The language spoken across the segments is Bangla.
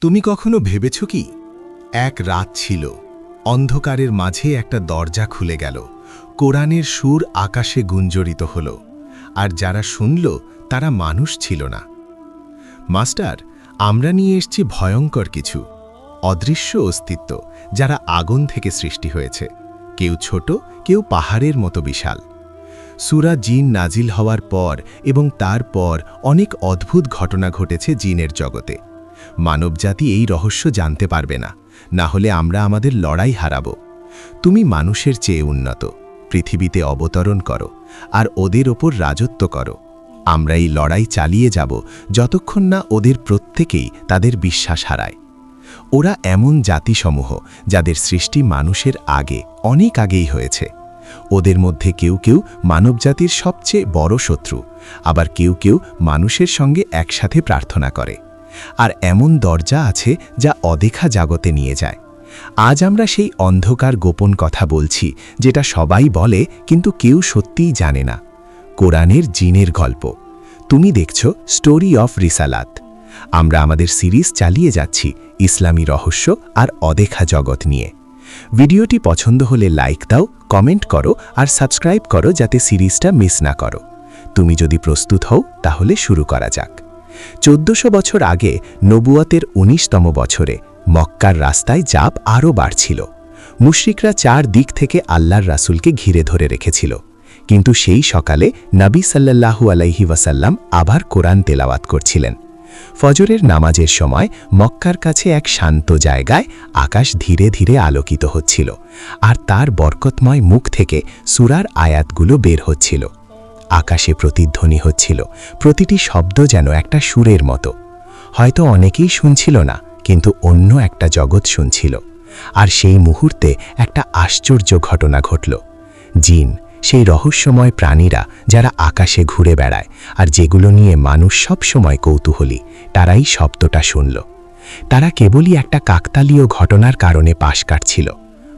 তুমি কখনো ভেবেছ কি? এক রাত ছিল। অন্ধকারের মাঝে একটা দরজা খুলে গেল। কোরআনের সুর আকাশে গুঞ্জরিত হল। আর যারা শুনল, তারা মানুষ ছিল না। মাস্টার, আমরা নিয়ে এসছি ভয়ঙ্কর কিছু। অদৃশ্য অস্তিত্ব, যারা আগুন থেকে সৃষ্টি হয়েছে। কেউ ছোট, কেউ পাহাড়ের মতো বিশাল। সুরা জিন নাজিল হওয়ার পর এবং তারপর অনেক অদ্ভুত ঘটনা ঘটেছে জিনের জগতে। মানবজাতি এই রহস্য জানতে পারবে না। না হলে আমরা আমাদের লড়াই হারাব। তুমি মানুষের চেয়ে উন্নত। পৃথিবীতে অবতরণ করো আর ওদের ওপর রাজত্ব করো। আমরা এই লড়াই চালিয়ে যাব যতক্ষণ না ওদের প্রত্যেকেই তাদের বিশ্বাস হারায়। ওরা এমন জাতিসমূহ যাদের সৃষ্টি মানুষের আগে, অনেক আগেই হয়েছে। ওদের মধ্যে কেউ কেউ মানবজাতির সবচেয়ে বড় শত্রু, আবার কেউ কেউ মানুষের সঙ্গে একসাথে প্রার্থনা করে। আর এমন দরজা আছে যা অদেখা জাগতে নিয়ে যায়। আজ আমরা সেই অন্ধকার গোপন কথা বলছি, যেটা সবাই বলে, কিন্তু কেউ সত্যিই জানে না। কোরআনের জিনের গল্প। তুমি দেখছ স্টোরি অফ রিসালাত। আমরা আমাদের সিরিজ চালিয়ে যাচ্ছি ইসলামী রহস্য আর অদেখা জগৎ নিয়ে। ভিডিওটি পছন্দ হলে লাইক দাও, কমেন্ট করো আর সাবস্ক্রাইব করো যাতে সিরিজটা মিস না করো। তুমি যদি প্রস্তুত হও, তাহলে শুরু করা যাক। চোদ্দশো বছর আগে নবুয়াতের ১৯তম বছরে মক্কার রাস্তায় জাপ আরও বাড়ছিল। মুশরিকরা চার দিক থেকে আল্লাহর রাসুলকে ঘিরে ধরে রেখেছিল। কিন্তু সেই সকালে নবী সাল্লাল্লাহু আলাইহি ওয়াসাল্লাম আবার কোরআন তেলাওয়াত করছিলেন। ফজরের নামাজের সময় মক্কার কাছে এক শান্ত জায়গায় আকাশ ধীরে ধীরে আলোকিত হচ্ছিল আর তার বরকতময় মুখ থেকে সুরার আয়াতগুলো বের হচ্ছিল। আকাশে প্রতিধ্বনি হচ্ছিল। প্রতিটি শব্দ যেন একটা সুরের মতো। হয়তো অনেকেই শুনছিল না, কিন্তু অন্য একটা জগৎ শুনছিল। আর সেই মুহূর্তে একটা আশ্চর্য ঘটনা ঘটল। জিন, সেই রহস্যময় প্রাণীরা যারা আকাশে ঘুরে বেড়ায় আর যেগুলো নিয়ে মানুষ সব সময় কৌতূহলী, তারাই শব্দটা শুনল। তারা কেবলই একটা কাকতালীয় ঘটনার কারণে পাশ কাটছিল।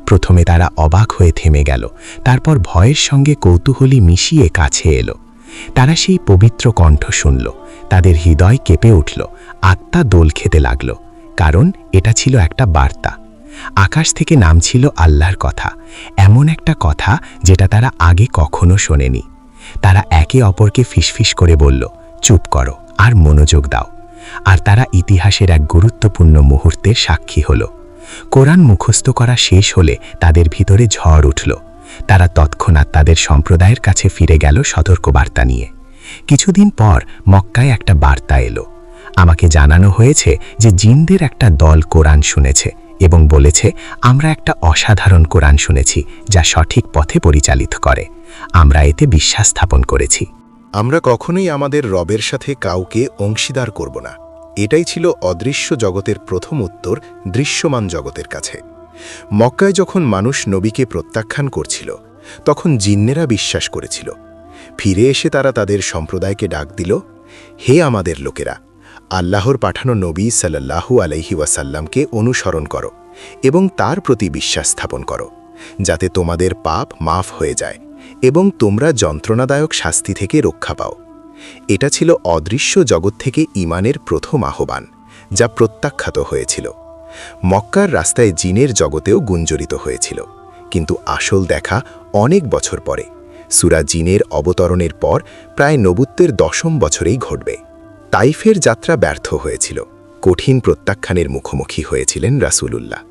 প্রথমে তারা অবাক হয়ে থেমে গেল, তারপর ভয়ের সঙ্গে কৌতূহলী মিশিয়ে কাছে এলো। তারা সেই পবিত্র কণ্ঠ শুনল, তাদের হৃদয় কেঁপে উঠল, আত্মা দোল খেতে লাগল, কারণ এটা ছিল একটা বার্তা। আকাশ থেকে নামছিল আল্লাহর কথা, এমন একটা কথা যেটা তারা আগে কখনো শোনেনি। তারা একে অপরকে ফিসফিস করে বলল, চুপ করো, আর মনোযোগ দাও। আর তারা ইতিহাসের এক গুরুত্বপূর্ণ মুহূর্তের সাক্ষী হল। কোরআন মুখস্থ করা শেষ হলে তাদের ভিতরে ঝড় উঠল। তারা তৎক্ষণাৎ তাদের সম্প্রদায়ের কাছে ফিরে গেল সতর্কবার্তা নিয়ে। কিছুদিন পর মক্কায় একটা বার্তা এলো। আমাকে জানানো হয়েছে যে জিনদের একটা দল কোরআন শুনেছে এবং বলেছে, আমরা একটা অসাধারণ কোরআন শুনেছি যা সঠিক পথে পরিচালিত করে। আমরা এতে বিশ্বাস স্থাপন করেছি। আমরা কখনোই আমাদের রবের সাথে কাউকে অংশীদার করব না। এটাই ছিল অদৃশ্য জগতের প্রথম উত্তর দৃশ্যমান জগতের কাছে। মক্কায় যখন মানুষ নবীকে প্রত্যাখ্যান করছিল, তখন জিন্নেরা বিশ্বাস করেছিল। ফিরে এসে তারা তাদের সম্প্রদায়কে ডাক দিল, হে আমাদের লোকেরা, আল্লাহর পাঠানো নবী সাল্লাল্লাহু আলাইহি ওয়াসাল্লামকে অনুসরণ করো এবং তার প্রতি বিশ্বাস স্থাপন করো, যাতে তোমাদের পাপ মাফ হয়ে যায় এবং তোমরা যন্ত্রণাদায়ক শাস্তি থেকে রক্ষা পাও। এটা ছিল অদৃশ্য জগৎ থেকে ইমানের প্রথম আহ্বান, যা প্রত্যাখ্যাত হয়েছিল। মক্কার রাস্তায় জিনের জগতেও গুঞ্জরিত হয়েছিল, কিন্তু আসল দেখা অনেক বছর পরে, সুরা জিনের অবতরণের পর প্রায় নবুত্বের দশম বছরেই ঘটবে। তাইফের যাত্রা ব্যর্থ হয়েছিল, কঠিন প্রত্যাখ্যানের মুখোমুখি হয়েছিলেন রাসূলুল্লাহ।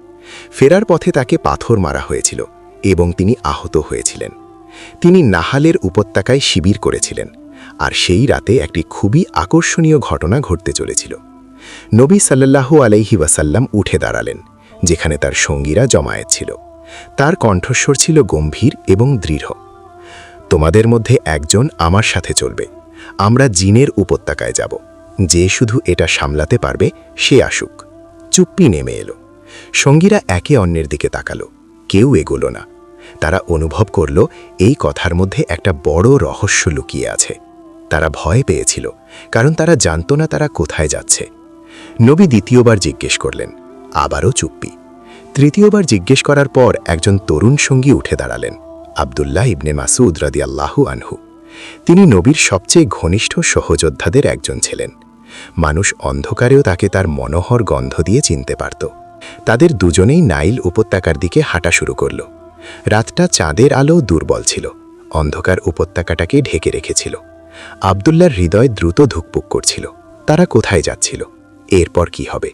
ফেরার পথে তাকে পাথর মারা হয়েছিল এবং তিনি আহত হয়েছিলেন। তিনি নাহালের উপত্যকায় শিবির করেছিলেন আর সেই রাতে একটি খুবই আকর্ষণীয় ঘটনা ঘটতে চলেছিল। নবী সাল্লাল্লাহু আলাইহি ওয়াসাল্লাম উঠে দাঁড়ালেন, যেখানে তার সঙ্গীরা জমায়েত ছিল। তার কণ্ঠস্বর ছিল গম্ভীর এবং দৃঢ়। তোমাদের মধ্যে একজন আমার সাথে চলবে, আমরা জিনের উপত্যকায় যাব। যে শুধু এটা সামলাতে পারবে, সে আসুক। চুপ্পি নেমে এলো। সঙ্গীরা একে অন্যের দিকে তাকালো, কেউ এগোলো না। তারা অনুভব করল, এই কথার মধ্যে একটা বড় রহস্য লুকিয়ে আছে। তারা ভয় পেয়েছিল, কারণ তারা জানত না তারা কোথায় যাচ্ছে। নবী দ্বিতীয়বার জিজ্ঞেস করলেন, আবারও চুপ্পি? তৃতীয়বার জিজ্ঞেস করার পর একজন তরুণ সঙ্গী উঠে দাঁড়ালেন, আবদুল্লাহ ইবনে মাসুদ রাদি আল্লাহু আনহু। তিনি নবীর সবচেয়ে ঘনিষ্ঠ সহযোদ্ধাদের একজন ছিলেন। মানুষ অন্ধকারেও তাকে তার মনোহর গন্ধ দিয়ে চিনতে পারত। তাদের দুজনেই নাইল উপত্যকার দিকে হাঁটা শুরু করল। রাতটা চাঁদের আলো দুর্বল ছিল, অন্ধকার উপত্যকাটাকে ঢেকে রেখেছিল। আবদুল্লার হৃদয় দ্রুত ধুকপুক করছিল। তারা কোথায় যাচ্ছিল? এরপর কি হবে?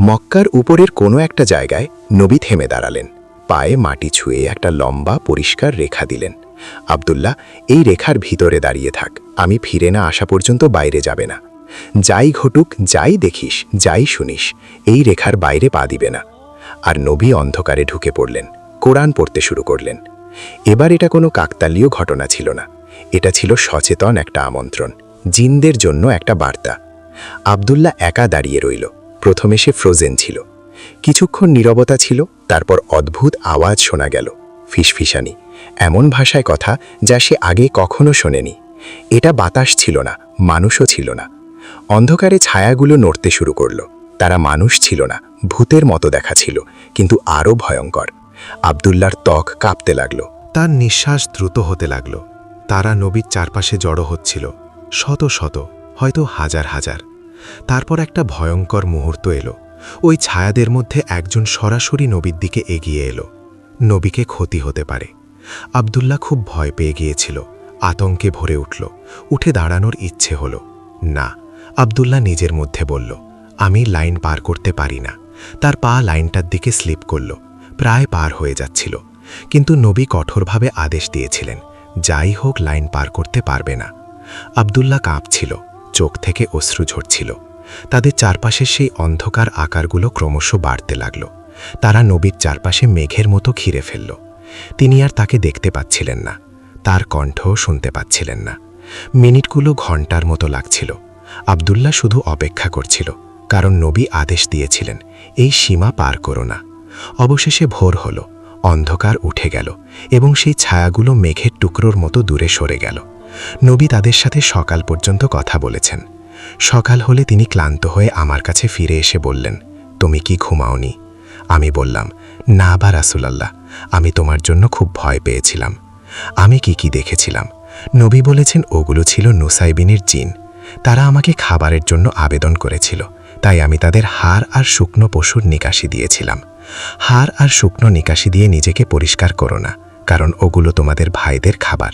মক্কার উপরের কোনো একটা জায়গায় নবী থেমে দাঁড়ালেন। পায়ে মাটি ছুঁয়ে একটা লম্বা, পরিষ্কার রেখা দিলেন। আবদুল্লাহ, এই রেখার ভিতরে দাঁড়িয়ে থাক। আমি ফিরে না আসা পর্যন্ত বাইরে যাবে না। যাই ঘটুক, যাই দেখিস, যাই শুনিস, এই রেখার বাইরে পা দিবে না। আর নবী অন্ধকারে ঢুকে পড়লেন। কোরআন পড়তে শুরু করলেন। এবার এটা কোনো কাকতালীয় ঘটনা ছিল না। এটা ছিল সচেতন একটা আমন্ত্রণ, জিনদের জন্য একটা বার্তা। আবদুল্লাহ একা দাঁড়িয়ে রইল, প্রথমে সে ফ্রোজেন ছিল। কিছুক্ষণ নীরবতা ছিল, তারপর অদ্ভুত আওয়াজ শোনা গেল, ফিসফিসানি, এমন ভাষায় কথা যা সে আগে কখনো শোনেনি। এটা বাতাস ছিল না, মানুষও ছিল না। অন্ধকারে ছায়াগুলো নড়তে শুরু করল, তারা মানুষ ছিল না, ভূতের মতো দেখা ছিল, কিন্তু আরও ভয়ঙ্কর। আবদুল্লার ত্বক কাঁপতে লাগল, তার নিঃশ্বাস দ্রুত হতে লাগল। তারা নবীর চারপাশে জড়ো হচ্ছিল, শত শত, হয়তো হাজার হাজার। তারপর একটা ভয়ঙ্কর মুহূর্ত এলো। ওই ছায়াদের মধ্যে একজন সরাসরি নবীর দিকে এগিয়ে এলো। নবীকে ক্ষতি হতে পারে। আবদুল্লাহ খুব ভয় পেয়ে গিয়েছিল। আতঙ্কে ভরে উঠল। উঠে দাঁড়ানোর ইচ্ছে হলো। না, আবদুল্লাহ নিজের মধ্যে বলল, আমি লাইন পার করতে পারি না। তার পা লাইনটার দিকে স্লিপ করল। প্রায় পার হয়ে যাচ্ছিল। কিন্তু নবী কঠোরভাবে আদেশ দিয়েছিলেন। যাই হোক লাইন পার করতে পারবে না। আবদুল্লাহ কাঁপছিল, চোখ থেকে অশ্রু ঝরছিল। তাদের চারপাশের সেই অন্ধকার আকারগুলো ক্রমশ বাড়তে লাগল। তারা নবীর চারপাশে মেঘের মতো ঘিরে ফেলল। তিনি আর তাকে দেখতে পাচ্ছিলেন না, তার কণ্ঠও শুনতে পাচ্ছিলেন না। মিনিটগুলো ঘণ্টার মতো লাগছিল। আবদুল্লাহ শুধু অপেক্ষা করছিল, কারণ নবী আদেশ দিয়েছিলেন, এই সীমা পার করো না। অবশেষে ভোর হলো অন্ধকার উঠে গেল এবং সেই ছায়াগুলো মেঘের টুকরোর মতো দূরে সরে গেল। নবী তাদের সাথে সকাল পর্যন্ত কথা বলেছেন। সকাল হলে তিনি ক্লান্ত হয়ে আমার কাছে ফিরে এসে বললেন, তুমি কি ঘুমাওনি? আমি বললাম, না বা রাসুলাল্লাহ, আমি তোমার জন্য খুব ভয় পেয়েছিলাম। আমি কি কি দেখেছিলাম? নবী বলেছেন, ওগুলো ছিল নুসাইবিনের জিন। তারা আমাকে খাবারের জন্য আবেদন করেছিল। তাই আমি তাদের হাড় আর শুকনো পশুর নিকাশি দিয়েছিলাম। হাড় আর শুকনো নিকাশি দিয়ে নিজেকে পরিষ্কার করো না, কারণ ওগুলো তোমাদের ভাইদের খাবার।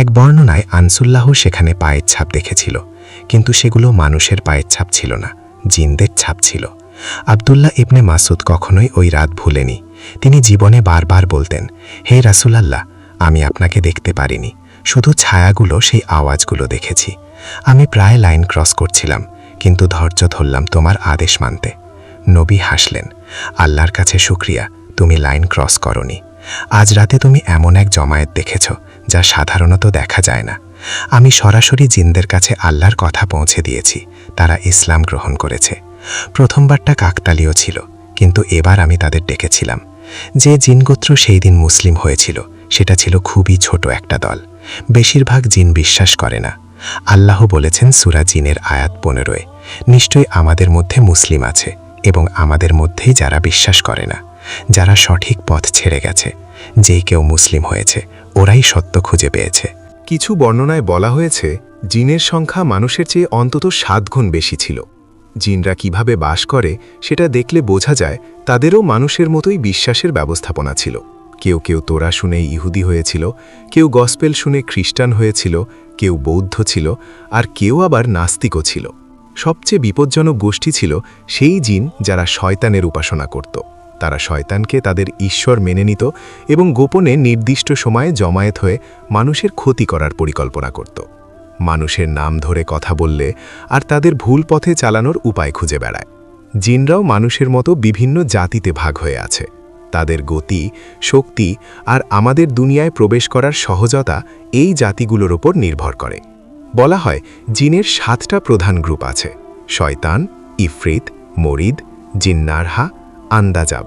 এক বর্ণনায় আনসুল্লাহ সেখানে পায়ের ছাপ দেখেছিল, কিন্তু সেগুলো মানুষের পায়ের ছাপ ছিল না, জিনদের ছাপ ছিল। আবদুল্লাহ ইবনে মাসুদ কখনোই ওই রাত ভুলেনি। তিনি জীবনে বারবার বলতেন, হে রাসুলাল্লাহ, আমি আপনাকে দেখতে পারিনি। শুধু ছায়াগুলো সেই আওয়াজগুলো দেখেছি। আমি প্রায় লাইন ক্রস করছিলাম কিন্তু ধৈর্য ধরলাম তোমার আদেশ মানতে। নবী হাসলেন, আল্লাহর কাছে শুক্রিয়া, তুমি লাইন ক্রস করনি। আজ রাতে তুমি এমন এক জমায়েত দেখেছ, যা সাধারণত দেখা যায় না। আমি সরাসরি জিনদের কাছে আল্লাহর কথা পৌঁছে দিয়েছি, তারা ইসলাম গ্রহণ করেছে। প্রথমবারটা কাকতালীয় ছিল, কিন্তু এবার আমি তাদের ডেকেছিলাম। যে জিনগোত্র সেই দিন মুসলিম হয়েছিল, সেটা ছিল খুবই ছোট একটা দল। বেশিরভাগ জিন বিশ্বাস করে না। আল্লাহ বলেছেন সুরা জিনের আয়াত পনেরোয়, নিশ্চয়ই আমাদের মধ্যে মুসলিম আছে এবং আমাদের মধ্যেই যারা বিশ্বাস করে না, যারা সঠিক পথ ছেড়ে গেছে যেই কেউ মুসলিম হয়েছে, ওরাই সত্য খুঁজে পেয়েছে। কিছু বর্ণনায় বলা হয়েছে, জিনের সংখ্যা মানুষের চেয়ে অন্তত সাত গুণ বেশি ছিল। জিনরা কীভাবে বাস করে, সেটা দেখলে বোঝা যায়, তাদেরও মানুষের মতোই বিশ্বাসের ব্যবস্থাপনা ছিল। কেউ কেউ তোরা শুনে ইহুদি হয়েছিল, কেউ গসপেল শুনে খ্রিস্টান হয়েছিল কেউ বৌদ্ধ ছিল আর কেউ আবার নাস্তিকও ছিল। সবচেয়ে বিপজ্জনক গোষ্ঠী ছিল সেই জিন যারা শয়তানের উপাসনা করত। তারা শয়তানকে তাদের ঈশ্বর মেনে নিত এবং গোপনে নির্দিষ্ট সময়ে জমায়েত হয়ে মানুষের ক্ষতি করার পরিকল্পনা করত। মানুষের নাম ধরে কথা বললে আর তাদের ভুল পথে চালানোর উপায় খুঁজে বেড়ায়। জিনরাও মানুষের মতো বিভিন্ন জাতিতে ভাগ হয়ে আছে। তাদের গতি, শক্তি আর আমাদের দুনিয়ায় প্রবেশ করার সহজতা এই জাতিগুলোর ওপর নির্ভর করে। বলা হয়, জিনের সাতটা প্রধান গ্রুপ আছে, শয়তান, ইফরিত, মরিদ, জিন্নারহা, আন্দাজাব।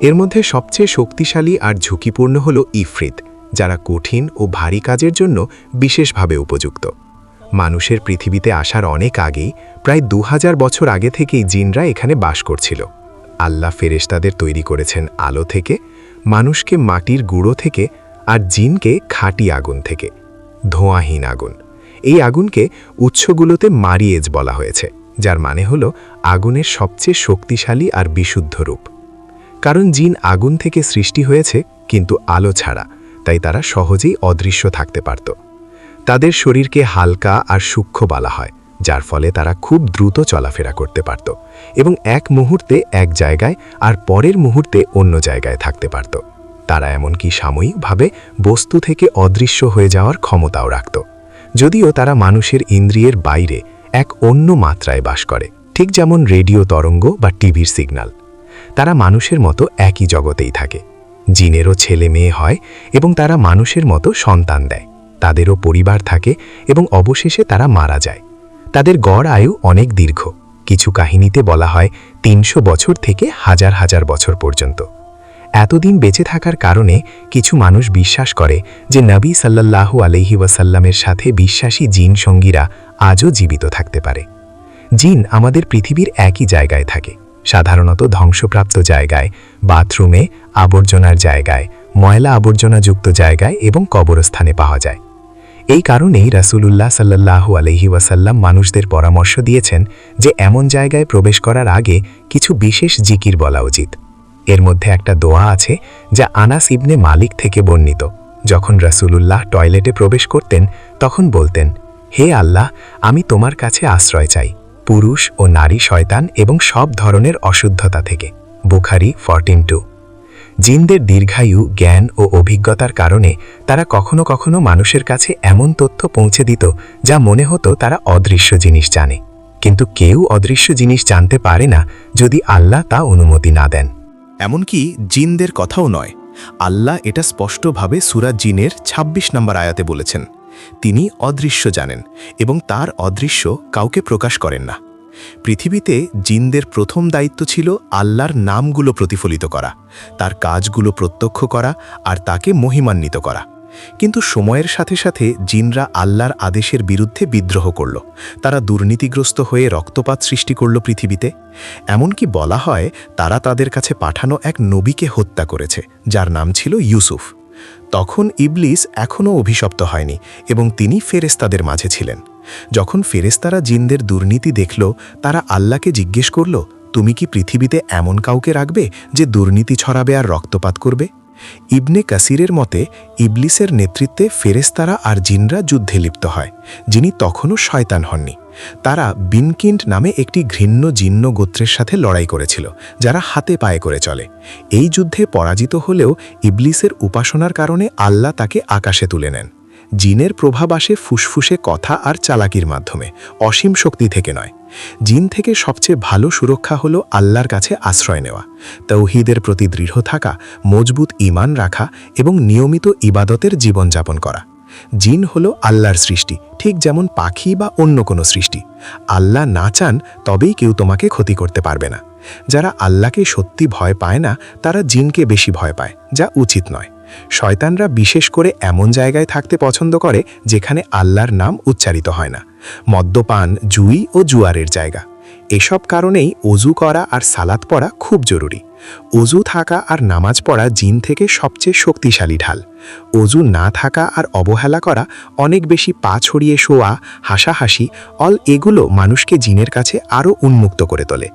এর মধ্যে সবচেয়ে শক্তিশালী আর ঝুঁকিপূর্ণ হল ইফরিত, যারা কঠিন ও ভারী কাজের জন্য বিশেষভাবে উপযুক্ত। মানুষের পৃথিবীতে আসার অনেক আগেই, প্রায় দু হাজার বছর আগে থেকেই জিনরা এখানে বাস করছিল। আল্লাহ ফেরেশতাদের তৈরি করেছেন আলো থেকে, মানুষকে মাটির গুঁড়ো থেকে আর জিনকে খাঁটি আগুন থেকে, ধোঁয়াহীন আগুন। এই আগুনকে উৎসগুলোতে মারিয়েজ বলা হয়েছে, যার মানে হল আগুনের সবচেয়ে শক্তিশালী আর বিশুদ্ধ রূপ। কারণ জিন আগুন থেকে সৃষ্টি হয়েছে, কিন্তু আলো ছাড়া, তাই তারা সহজেই অদৃশ্য থাকতে পারত। তাদের শরীরকে হালকা আর সূক্ষ্ম বলা হয়। যার ফলে তারা খুব দ্রুত চলাফেরা করতে পারত এবং এক মুহূর্তে এক জায়গায় আর পরের মুহূর্তে অন্য জায়গায় থাকতে পারত। তারা এমনকি সাময়িকভাবে বস্তু থেকে অদৃশ্য হয়ে যাওয়ার ক্ষমতাও রাখত। যদিও তারা মানুষের ইন্দ্রিয়ের বাইরে এক অন্য মাত্রায় বাস করে, ঠিক যেমন রেডিও তরঙ্গ বা টিভির সিগন্যাল তারা মানুষের মতো একই জগতেই থাকে। জিনেরও ছেলে মেয়ে হয় এবং তারা মানুষের মতো সন্তান দেয়। তাদেরও পরিবার থাকে এবং অবশেষে তারা মারা যায়। তাদের গড় আয়ু অনেক দীর্ঘ। কিছু কাহিনীতে বলা হয় তিনশো বছর থেকে হাজার হাজার বছর পর্যন্ত। এতদিন বেঁচে থাকার কারণে কিছু মানুষ বিশ্বাস করে যে নবী সাল্লাল্লাহু আলহি ওয়াসাল্লামের সাথে বিশ্বাসী জিন সঙ্গীরা আজও জীবিত থাকতে পারে। জিন আমাদের পৃথিবীর একই জায়গায় থাকে। সাধারণত ধ্বংসপ্রাপ্ত জায়গায়, বাথরুমে, আবর্জনার জায়গায়, ময়লা আবর্জনাযুক্ত জায়গায় এবং কবরস্থানে পাওয়া যায়। এই কারণেই রাসূলুল্লাহ সাল্লাল্লাহু আলহি ওয়াসাল্লাম মানুষদের পরামর্শ দিয়েছেন যে এমন জায়গায় প্রবেশ করার আগে কিছু বিশেষ জিকির বলা উচিত। এর মধ্যে একটা দোয়া আছে যা আনাস ইবনে মালিক থেকে বর্ণিত। যখন রাসূলুল্লাহ টয়লেটে প্রবেশ করতেন, তখন বলতেন, হে আল্লাহ, আমি তোমার কাছে আশ্রয় চাই, পুরুষ ও নারী শয়তান এবং সব ধরনের অশুদ্ধতা থেকে। Bukhari, fourteen two. জিনদের দীর্ঘায়ু জ্ঞান ও অভিজ্ঞতার কারণে তারা কখনো কখনো মানুষের কাছে এমন তথ্য পৌঁছে দিত যা মনে হতো তারা অদৃশ্য জিনিস জানে। কিন্তু কেউ অদৃশ্য জিনিস জানতে পারে না যদি আল্লাহ তা অনুমতি না দেন। এমনকি জিনদের কথাও নয়। আল্লাহ এটা স্পষ্টভাবে সুরা জিনের ২৬ নম্বর আয়াতে বলেছেন, তিনি অদৃশ্য জানেন এবং তার অদৃশ্য কাউকে প্রকাশ করেন না। পৃথিবীতে জিনদের প্রথম দায়িত্ব ছিল আল্লাহর নামগুলো প্রতিফলিত করা, তার কাজগুলো প্রত্যক্ষ করা আর তাকে মহিমান্বিত করা। কিন্তু সময়ের সাথে সাথে জিনরা আল্লাহর আদেশের বিরুদ্ধে বিদ্রোহ করল। তারা দুর্নীতিগ্রস্ত হয়ে রক্তপাত সৃষ্টি করল পৃথিবীতে। এমনকি বলা হয়, তারা তাদের কাছে পাঠানো এক নবীকে হত্যা করেছে, যার নাম ছিল ইউসুফ। তখন ইবলিস এখনও অভিশপ্ত হয়নি এবং তিনি ফেরেস্তাদের মাঝে ছিলেন। যখন ফেরেস্তারা জিনদের দুর্নীতি দেখল, তারা আল্লাহকে জিজ্ঞেস করল, তুমি কি পৃথিবীতে এমন কাউকে রাখবে যে দুর্নীতি ছড়াবে আর রক্তপাত করবে? ইবনে কাসিরের মতে, ইবলিসের নেতৃত্বে ফেরেস্তারা আর জিনরা যুদ্ধে লিপ্ত হয়, যিনি তখনও শয়তান হননি। তারা বিনকিন্ড নামে একটি ঘৃণ্য জিন্ন গোত্রের সাথে লড়াই করেছিল, যারা হাতে পায়ে করে চলে। এই যুদ্ধে পরাজিত হলেও ইবলিসের উপাসনার কারণে আল্লাহ তাকে আকাশে তুলে নেন। জিনের প্রভাব আসে ফুসফুসে কথা আর চালাকির মাধ্যমে, অসীম শক্তি থেকে নয়। জিন থেকে সবচেয়ে ভালো সুরক্ষা হলো আল্লাহর কাছে আশ্রয় নেওয়া, তৌহিদের প্রতি দৃঢ় থাকা, মজবুত ইমান রাখা এবং নিয়মিত ইবাদতের জীবনযাপন করা। জিন হলো আল্লাহর সৃষ্টি, ঠিক যেমন পাখি বা অন্য কোনো সৃষ্টি। আল্লাহ না চান তবেই কেউ তোমাকে ক্ষতি করতে পারবে না। যারা আল্লাহকে সত্যি ভয় পায় না, তারা জিনকে বেশি ভয় পায়, যা উচিত নয়। শয়তানরা বিশেষ করে এমন জায়গায় থাকতে পছন্দ করে যেখানে আল্লাহর নাম উচ্চারিত হয় না। মদ্যপান, জুই ও জুয়ারের জায়গা। এসব কারণেই অজু করা আর সালাত পড়া খুব জরুরি। অজু থাকা আর নামাজ পড়া জিন থেকে সবচেয়ে শক্তিশালী ঢাল। অজু না থাকা আর অবহেলা করা, অনেক বেশি পা ছড়িয়ে শোয়া, হাসাহাসি, অল এগুলো মানুষকে জিনের কাছে আরও উন্মুক্ত করে তোলে।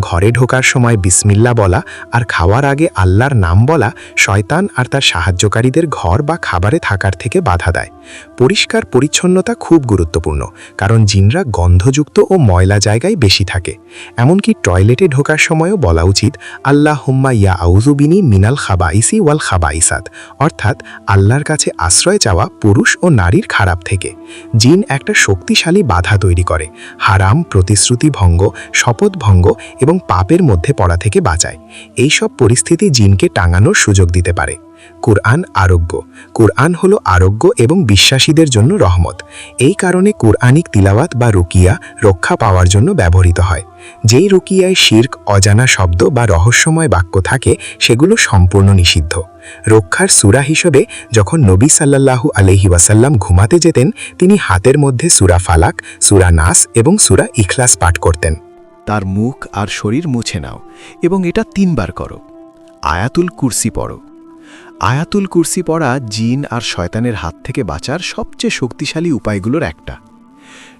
ঘরে ঢোকার সময় বিসমিল্লা বলা আর খাওয়ার আগে আল্লাহর নাম বলা শয়তান আর তার সাহায্যকারীদের ঘর বা খাবারে থাকার থেকে বাধা দেয়। পরিষ্কার পরিচ্ছন্নতা খুব গুরুত্বপূর্ণ, কারণ জিনরা গন্ধযুক্ত ও ময়লা জায়গায় বেশি থাকে। এমনকি টয়লেটে ঢোকার সময়ও বলা উচিত আল্লাহ হুম্মা ইয়া আউজুবিনী মিনাল খাবাইসি ওয়াল খাবাইসাদ অর্থাৎ আল্লাহর কাছে আশ্রয় চাওয়া পুরুষ ও নারীর খারাপ থেকে। জিন একটা শক্তিশালী বাধা তৈরি করে। হারাম, প্রতিশ্রুতি ভঙ্গ, শপথ ভঙ্গ এবং পাপের মধ্যে পড়া থেকে বাঁচায়। এইসব পরিস্থিতি জিনকে টাঙানোর সুযোগ দিতে পারে। কুরআন আরোগ্য। কুরআন হলো আরোগ্য এবং বিশ্বাসীদের জন্য রহমত। এই কারণে কুরআনিক তিলাওয়াত বা রুকিয়া রক্ষা পাওয়ার জন্য ব্যবহৃত হয়। যেই রুকিয়ায় শির্ক, অজানা শব্দ বা রহস্যময় বাক্য থাকে, সেগুলো সম্পূর্ণ নিষিদ্ধ। রক্ষার সুরা হিসেবে যখন নবী সাল্লাল্লাহু আলহি ওয়াসাল্লাম ঘুমাতে যেতেন, তিনি হাতের মধ্যে সুরা ফালাক, সুরা নাস এবং সুরা ইখলাস পাঠ করতেন। তার মুখ আর শরীর মুছে নাও এবং এটা তিনবার করো। আয়াতুল কুরসি পড়ো। আয়াতুল কুরসি পড়া জিন আর শয়তানের হাত থেকে বাঁচার সবচেয়ে শক্তিশালী উপায়গুলোর একটা।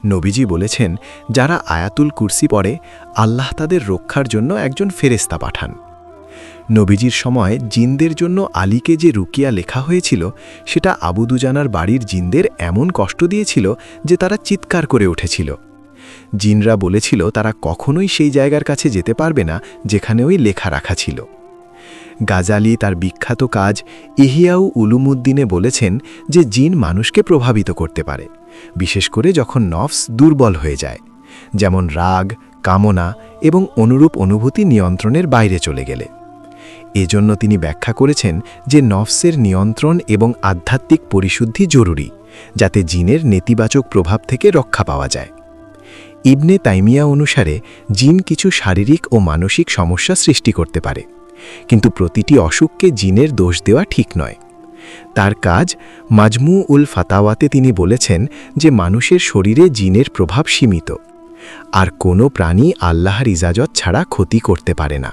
নবীজি বলেছেন, যারা আয়াতুল কুরসি পড়ে, আল্লাহ তাদের রক্ষার জন্য একজন ফেরেস্তা পাঠান। নবীজির সময় জিনদের জন্য আলীকে যে রুকিয়া লেখা হয়েছিল, সেটা আবুদুজানার বাড়ির জিনদের এমন কষ্ট দিয়েছিল যে তারা চিৎকার করে উঠেছিল। জিনরা বলেছিল, তারা কখনোই সেই জায়গার কাছে যেতে পারবে না যেখানে ওই লেখা রাখা ছিল। গাজালি তার বিখ্যাত কাজ ইহিয়াউ উলুমুদ্দিনে বলেছেন যে জিন মানুষকে প্রভাবিত করতে পারে। বিশেষ করে যখন নফস দুর্বল হয়ে যায়, যেমন রাগ, কামনা এবং অনুরূপ অনুভূতি নিয়ন্ত্রণের বাইরে চলে গেলে। এজন্য তিনি ব্যাখ্যা করেছেন যে নফসের নিয়ন্ত্রণ এবং আধ্যাত্মিক পরিশুদ্ধি জরুরি, যাতে জিনের নেতিবাচক প্রভাব থেকে রক্ষা পাওয়া যায়। ইবনে তাইমিয়া অনুসারে, জিন কিছু শারীরিক ও মানসিক সমস্যা সৃষ্টি করতে পারে, কিন্তু প্রতিটি অসুখকে জিনের দোষ দেওয়া ঠিক নয়। তার কাজ মাজমু উল ফাতাওয়াতে তিনি বলেছেন যে মানুষের শরীরে জিনের প্রভাব সীমিত। আর কোনো প্রাণী আল্লাহর ইজাজত ছাড়া ক্ষতি করতে পারে না।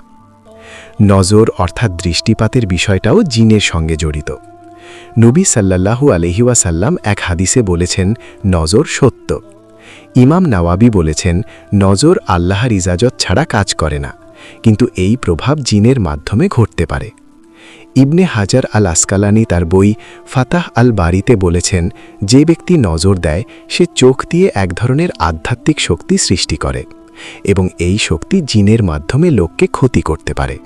নজর অর্থাৎ দৃষ্টিপাতের বিষয়টাও জিনের সঙ্গে জড়িত। নবী সাল্লাল্লাহু আলহিউসাল্লাম এক হাদিসে বলেছেন, নজর সত্য। ইমাম নওয়াবি বলেছেন, নজর আল্লাহর ইজাজত ছাড়া কাজ করে না, কিন্তু এই প্রভাব জিনের মাধ্যমে ঘটতে পারে। ইবনে হাজার আল আসকালানি তার বই ফাতাহ আল বাড়িতে বলেছেন, যে ব্যক্তি নজর দেয়, সে চোখ দিয়ে এক ধরনের আধ্যাত্মিক শক্তি সৃষ্টি করে এবং এই শক্তি জিনের মাধ্যমে লোককে ক্ষতি করতে পারে।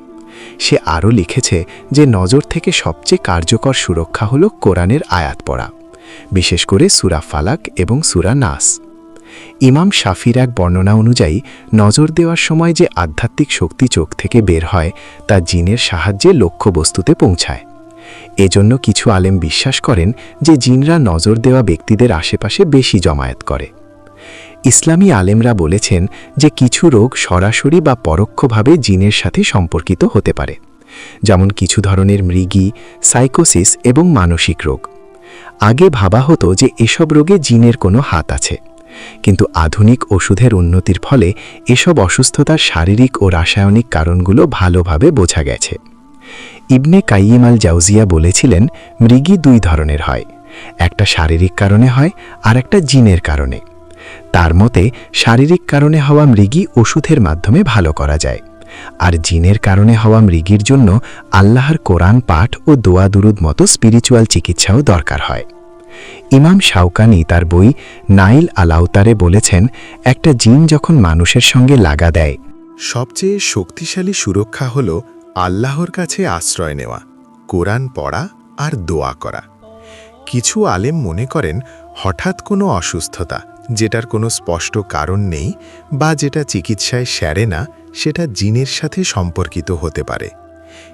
সে আরও লিখেছে যে নজর থেকে সবচেয়ে কার্যকর সুরক্ষা হল কোরআনের আয়াত পড়া, বিশেষ করে সুরা ফালাক এবং সুরা নাস। ইমাম শাফির এক বর্ণনা অনুযায়ী, নজর দেওয়ার সময় যে আধ্যাত্মিক শক্তি চোখ থেকে বের হয়, তা জিনের সাহায্যে লক্ষ্যবস্তুতে পৌঁছায়। এজন্য কিছু আলেম বিশ্বাস করেন যে জিনরা নজর দেওয়া ব্যক্তিদের আশেপাশে বেশি জমায়েত করে। ইসলামী আলেমরা বলেছেন যে কিছু রোগ সরাসরি বা পরোক্ষভাবে জিনের সাথে সম্পর্কিত হতে পারে, যেমন কিছু ধরনের মৃগী, সাইকোসিস এবং মানসিক রোগ। আগে ভাবা হতো যে এসব রোগে জিনের কোনো হাত আছে। কিন্তু আধুনিক ওষুধের উন্নতির ফলে এসব অসুস্থতার শারীরিক ও রাসায়নিক কারণগুলো ভালোভাবে বোঝা গেছে। ইবনে কাইয়িম আল জাউজিয়া বলেছিলেন, মৃগী দুই ধরনের হয়, একটা শারীরিক কারণে হয় আর একটা জিনের কারণে। তার মতে, শারীরিক কারণে হওয়া মৃগী ওষুধের মাধ্যমে ভালো করা যায়, আর জিনের কারণে হওয়া মৃগীর জন্য আল্লাহর কোরআন পাঠ ও দোয়া দুরুদ মতো স্পিরিচুয়াল চিকিৎসাও দরকার হয়। ইমাম শাওকানি তার বই নাইল আলাউতারে বলেছেন, একটা জিন যখন মানুষের সঙ্গে লাগা দেয়, সবচেয়ে শক্তিশালী সুরক্ষা হল আল্লাহর কাছে আশ্রয় নেওয়া, কোরআন পড়া আর দোয়া করা। কিছু আলেম মনে করেন, হঠাৎ কোনো অসুস্থতা, যেটার কোনো স্পষ্ট কারণ নেই বা যেটা চিকিৎসায় সেরে না, সেটা জিনের সাথে সম্পর্কিত হতে পারে।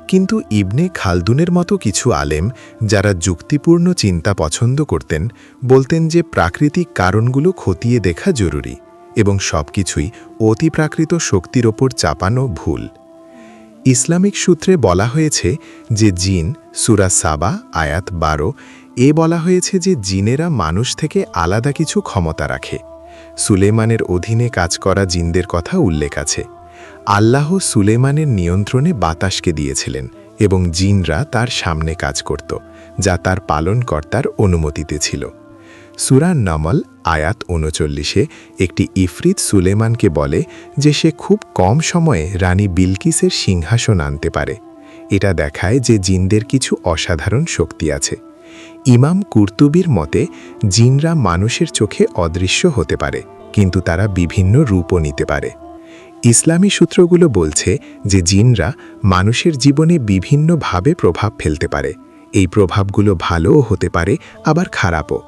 কিন্তু ইবনে খালদুনের মতো কিছু আলেম যারা যুক্তিপূর্ণ চিন্তা পছন্দ করতেন বলতেন যে প্রাকৃতিক কারণগুলো খতিয়ে দেখা জরুরি এবং সবকিছুই অতিপ্রাকৃত শক্তির ওপর চাপানো ভুল। ইসলামিক সূত্রে বলা হয়েছে যে জিন, সুরা সাবা, আয়াত বারো, এ বলা হয়েছে যে জিনেরা মানুষ থেকে আলাদা কিছু ক্ষমতা রাখে। সুলেমানের অধীনে কাজ করা জিনদের কথা উল্লেখ আছে। আল্লাহ সুলেমানের নিয়ন্ত্রণে বাতাসকে দিয়েছিলেন এবং জিনরা তার সামনে কাজ করত, যা তার পালনকর্তার অনুমতিতে ছিল। সুরান নমল, আয়াত উনচল্লিশে, একটি ইফরিত সুলেমানকে বলে যে সে খুব কম সময়ে রানী বিলকিসের সিংহাসন আনতে পারে। এটা দেখায় যে জিনদের কিছু অসাধারণ শক্তি আছে। ইমাম কুর্তুবির মতে, জিনরা মানুষের চোখে অদৃশ্য হতে পারে, কিন্তু তারা বিভিন্ন রূপও নিতে পারে। ইসলামী সূত্রগুলো বলছে যে জিনরা মানুষের জীবনে বিভিন্নভাবে প্রভাব ফেলতে পারে। এই প্রভাবগুলো ভালোও হতে পারে, আবার খারাপও।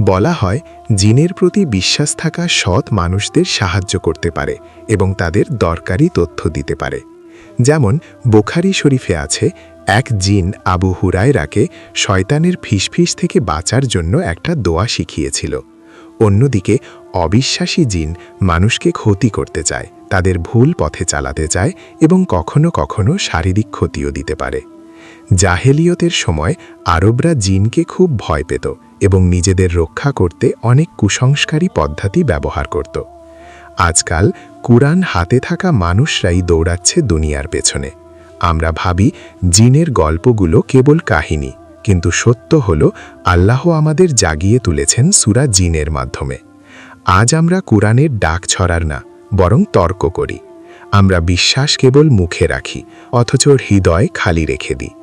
বলা হয়, জিনের প্রতি বিশ্বাস থাকা সৎ মানুষদের সাহায্য করতে পারে এবং তাদের দরকারি তথ্য দিতে পারে। যেমন, বোখারি শরীফে আছে, এক জিন আবু হুরায়রাকে শয়তানের ফিসফিস থেকে বাঁচার জন্য একটা দোয়া শিখিয়েছিল। অন্যদিকে, অবিশ্বাসী জিন মানুষকে ক্ষতি করতে চায়, তাদের ভুল পথে চালাতে চায় এবং কখনো কখনো শারীরিক ক্ষতিও দিতে পারে। জাহেলিয়তের সময় আরবরা জিনকে খুব ভয় পেত এবং নিজেদের রক্ষা করতে অনেক কুসংস্কারী পদ্ধতি ব্যবহার করত। আজকাল কুরআন হাতে থাকা মানুষরাই দৌড়াচ্ছে দুনিয়ার পেছনে। আমরা ভাবি জিনের গল্পগুলো কেবল কাহিনী। কিন্তু সত্য হল, আল্লাহ আমাদের জাগিয়ে তুলেছেন সুরা জিনের মাধ্যমে। আজ আমরা কোরআনের ডাক ছড়ার না, বরং তর্ক করি। আমরা বিশ্বাস কেবল মুখে রাখি, অথচ হৃদয় খালি রেখে দিই।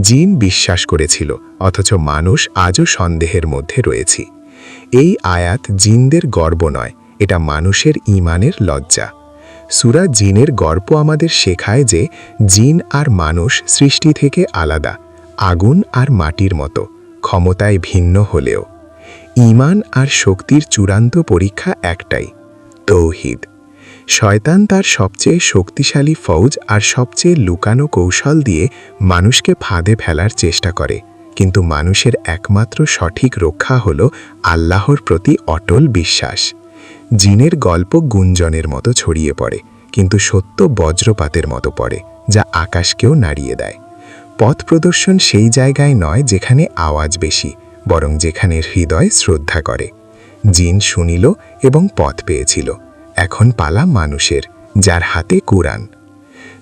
জিন বিশ্বাস করেছিল, অথচ মানুষ আজও সন্দেহের মধ্যে রয়েছি। এই আয়াত জিনদের গর্ব নয়, এটা মানুষের ইমানের লজ্জা। সুরা জিনের গর্ব আমাদের শেখায় যে, জিন আর মানুষ সৃষ্টি থেকে আলাদা আগুন আর মাটির মতো, ক্ষমতায় ভিন্ন হলেও। ইমান আর শক্তির চূড়ান্ত পরীক্ষা একটাই, তৌহিদ। শয়তান তার সবচেয়ে শক্তিশালী ফৌজ আর সবচেয়ে লুকানো কৌশল দিয়ে মানুষকে ফাঁদে ফেলার চেষ্টা করে। কিন্তু মানুষের একমাত্র সঠিক রক্ষা হল আল্লাহর প্রতি অটল বিশ্বাস। জিনের গল্প গুঞ্জনের মতো ছড়িয়ে পড়ে, কিন্তু সত্য বজ্রপাতের মতো পড়ে, যা আকাশকেও নাড়িয়ে দেয়। পথ প্রদর্শন সেই জায়গায় নয় যেখানে আওয়াজ বেশি, বরং যেখানে হৃদয় শ্রদ্ধা করে। জিন শুনিল এবং পথ পেয়েছিল। এখন পালা মানুষের, যার হাতে কোরআন।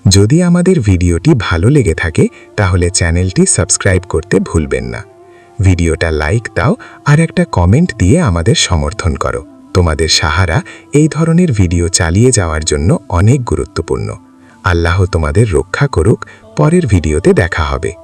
যদি আমাদের ভিডিওটি ভালো লেগে থাকে, তাহলে চ্যানেলটি সাবস্ক্রাইব করতে ভুলবেন না। ভিডিওটা লাইক দাও আর একটা কমেন্ট দিয়ে আমাদের সমর্থন করো। তোমাদের সাহারা এই ধরনের ভিডিও চালিয়ে যাওয়ার জন্য অনেক গুরুত্বপূর্ণ। আল্লাহ তোমাদের রক্ষা করুক পরের ভিডিওতে দেখা হবে।